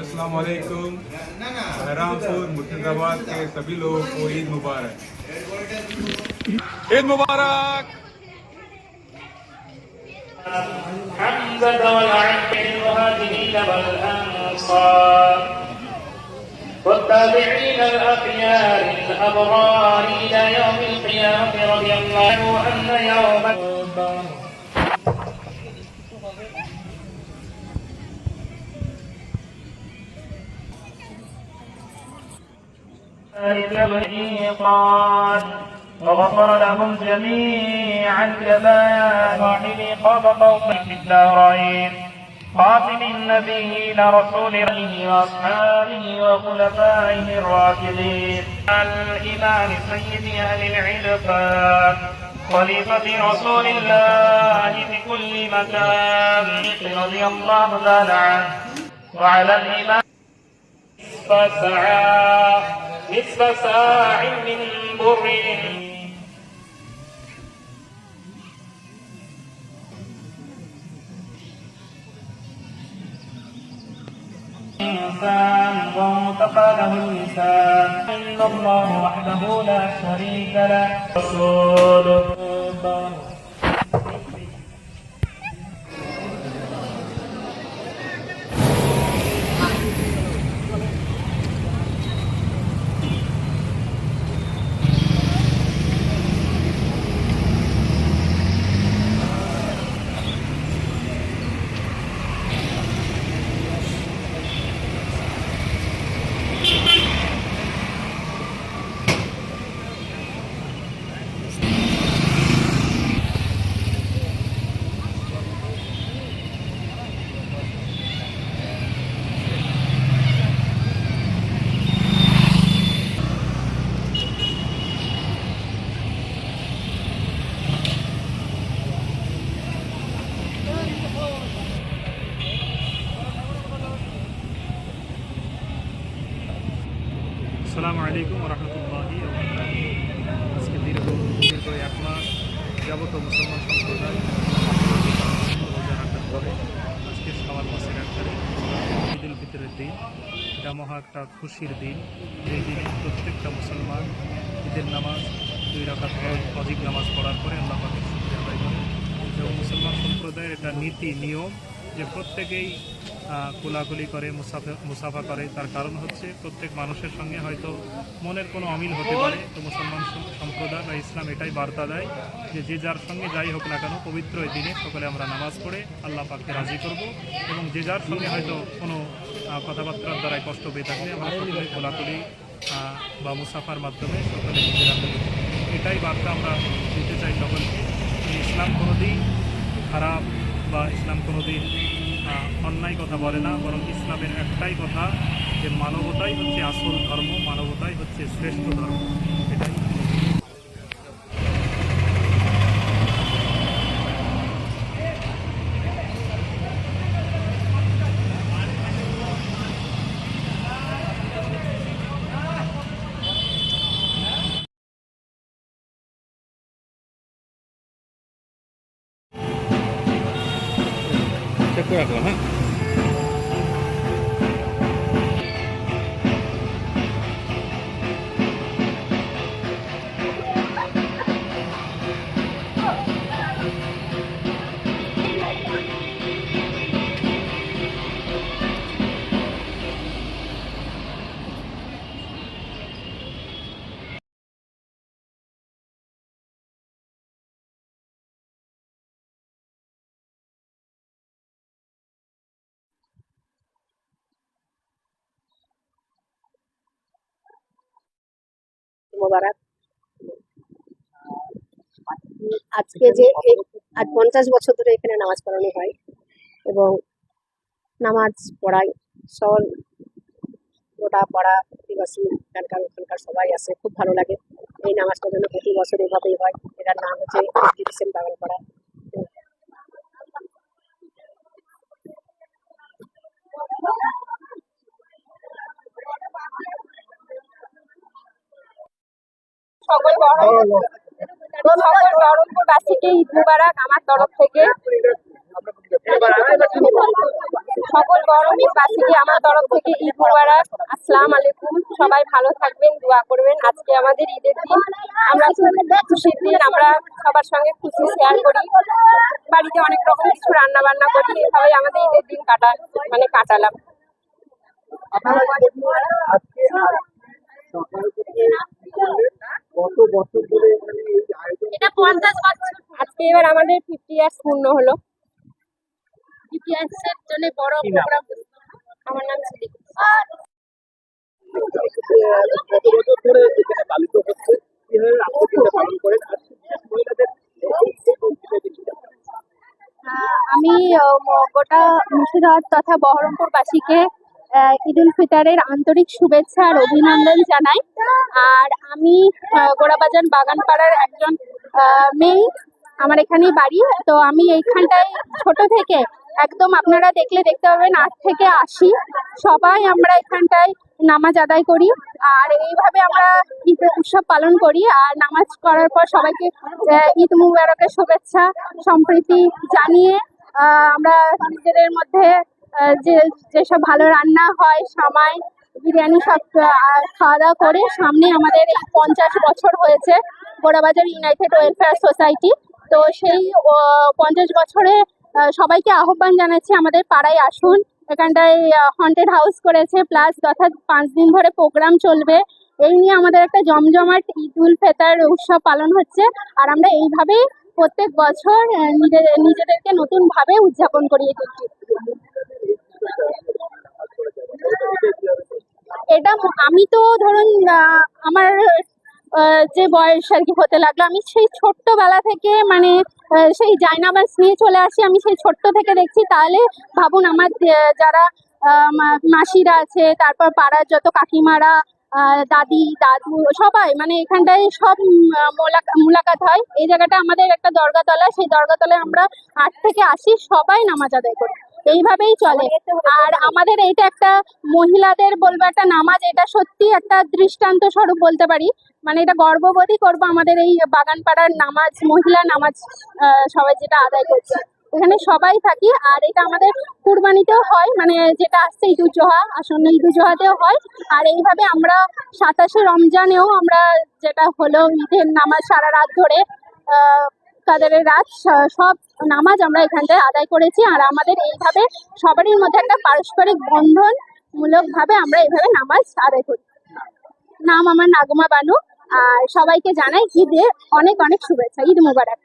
अस्सलाम वालेकुम बहरामपुर मुर्शिदाबाद के सभी लोगों को ईद मुबारक ईद मुबारक حمزة والعبد المهاجرين والأنصار والتابعين الأخيار الأبرار إلى يوم القيامة رضي الله عنه أن يوم قال وغفر لهم جميعا كما خاب قوم في الدارين. خاتم النبيين رسول الله وأصحابه وخلفائه الراشدين. الامام سيد أهل العرفان. خليفة رسول الله في كل مكان. رضي الله تعالى عنه. وعلى الإمام ساعة نصف ساع من بر. إنسان وانتقى له اللسان إن الله وحده لا شريك له. رسوله আসসালামু আলাইকুম রহমতুল্লাহি আজকে দীর্ঘ দীর্ঘ এক মাস যাবত মুসলমান সম্প্রদায় রোজা রাখার আজকে সবার মাসের এক তারিখ ফিতরের দিন, এটা মহা একটা খুশির দিন। এই দিনে প্রত্যেকটা মুসলমান ঈদের নামাজ দুই রাখাত অধিক নামাজ পড়ার পরে আল্লাহ আদায় করে। এবং মুসলমান সম্প্রদায়ের এটা নীতি, নিয়ম যে প্রত্যেকেই কোলাকুলি করে, মুসাফা মুসাফা করে। তার কারণ হচ্ছে প্রত্যেক মানুষের সঙ্গে হয়তো মনের কোনো অমিল হতে পারে। তো মুসলমান সম্প্রদায় বা ইসলাম এটাই বার্তা দেয় যে যে যার সঙ্গে যাই হোক না কেন পবিত্র এই দিনে সকলে আমরা নামাজ পড়ে আল্লাহ পাককে রাজি করব এবং যে যার সঙ্গে হয়তো কোনো কথাবার্তার দ্বারাই কষ্ট পেয়ে থাকলে আমরা সকলে কোলাকুলি বা মুসাফার মাধ্যমে সকলে এটাই বার্তা আমরা দিতে চাই সকলকে। ইসলাম কোনোদিন খারাপ বা ইসলাম কোনোদিন অন্যায় কথা বলে না, বরং ইসলামের একটাই কথা যে মানবতাই হচ্ছে আসল ধর্ম, মানবতাই হচ্ছে শ্রেষ্ঠ ধর্ম। এটাই। চেক করে মোবারক। আজকে যে আজ পঞ্চাশ বছর ধরে এখানে নামাজ পড়ানো হয় এবং নামাজ পড়াই সব গোটা পড়া প্রতিবাসী এখানকার, ওখানকার সবাই আসে, খুব ভালো লাগে। এই নামাজটা যেন প্রতি বছর এভাবেই হয়। এটার নাম হচ্ছে বাগান পাড়া সকল বহরমপুর সকল বহরমপুরবাসীকে ঈদ মুবারক আমার তরফ থেকে। সকল আমার তরফ থেকে ঈদ মোবারক। আসসালাম আলাইকুম। সবাই ভালো থাকবেন দোয়া করবেন। আজকে আমাদের ঈদের দিন। আমরা খুশির দিন আমরা সবার সঙ্গে খুশি শেয়ার করি। বাড়িতে অনেক রকম কিছু রান্না বান্না করি। এভাবেই আমাদের ঈদের দিন কাটা মানে কাটালাম। আপনারা আজকে কত বছর ধরে এখানে এই আয়োজন এটা পঞ্চাশ বছর। আজকে এবার আমাদের ফিফটি ইয়ার্স পূর্ণ হলো। ফিফটি ইয়ার্স এর জন্য বড় প্রোগ্রাম আমার নাম সিদ্দিক। কত বছর ধরে এখানে পালিত হচ্ছে। কীভাবে আজকে পালন করেন? আর মহিলাদের এই এই বক্তৃতা দেখি আহ, আমি গোটা মুর্শিদাবাদ তথা বহরমপুরবাসীকে ঈদ উল ফিতরের আন্তরিক শুভেচ্ছা আর অভিনন্দন জানাই। আর আমি গোড়াবাজার বাগানপাড়ার একজন মেয়ে, আমার এখানেই বাড়ি। তো আমি এইখানটায় ছোট থেকে একদম আপনারা দেখলে দেখতে পাবেন, আট থেকে আশি। সবাই আমরা এখানটায় নামাজ আদায় করি আর এইভাবে আমরা ঈদ উৎসব পালন করি। আর নামাজ করার পর সবাইকে ঈদ মুবারকের শুভেচ্ছা, সম্প্রীতি জানিয়ে আমরা নিজেদের মধ্যে যে, যেসব ভালো রান্না হয় সামাই বিরিয়ানি সব খাওয়া দাওয়া করে সামনে আমাদের এই পঞ্চাশ বছর হয়েছে গোড়াবাজার ইউনাইটেড ওয়েলফেয়ার সোসাইটি তো সেই পঞ্চাশ বছরে সবাইকে আহ্বান জানাচ্ছি আমাদের পাড়ায় আসুন। এখানটায় হন্টেড হাউস করেছে প্লাস অর্থাৎ পাঁচ দিন ধরে প্রোগ্রাম চলবে। এই নিয়ে আমাদের একটা জমজমাট ঈদ উল ফেতার উৎসব পালন হচ্ছে। আর আমরা এইভাবেই প্রত্যেক বছর নিজেদের, নিজেদেরকে নতুন ভাবে উদযাপন করি দিনটি এটা আমি তো ধরুন আমার যে বয়স আর কি হতে লাগল, আমি সেই ছোট্টবেলা থেকে মানে সেই জায়নামাজ নিয়ে চলে আসি, আমি সেই ছোট্ট থেকে দেখছি। তাহলে ভাবুন, আমার যারা মাসিরা আছে, তারপর পাড়ার যত কাকিমারা দাদি, দাদু, সবাই মানে এখানটায় সব মুলাকাত হয়। এই জায়গাটা আমাদের একটা দরগাতলা, সেই দরগাতলায় আমরা আট থেকে আসি সবাই নামাজ আদায় করি। এইভাবেই চলে। আর আমাদের এইটা একটা মহিলাদের বলব একটা নামাজ, এটা সত্যি একটা দৃষ্টান্ত স্বরূপ বলতে পারি। মানে এটা গর্ববোধই করব আমাদের এই বাগানপাড়ার নামাজ, মহিলা নামাজ সবাই যেটা আদায় করছে। এখানে সবাই থাকি, আর এটা আমাদের কুরবানিতেও হয় মানে যেটা আসছে ঈদুজ্জোহা আসন্ন ঈদুজ্জোহাতেও হয়। আর এইভাবে আমরা সাতাশে রমজানেও আমরা যেটা হলো ঈদের নামাজ সারা রাত ধরে আহ, কাদের রাত সব নামাজ আমরা এখানটায় আদায় করেছি। আর আমাদের এইভাবে সবারই মধ্যে একটা পারস্পরিক বন্ধন মূলক ভাবে আমরা এইভাবে নামাজ আদায় করি। নাম আমার নাগমা বানু। আর সবাইকে জানাই ঈদের অনেক অনেক শুভেচ্ছা। ঈদ মুবারক।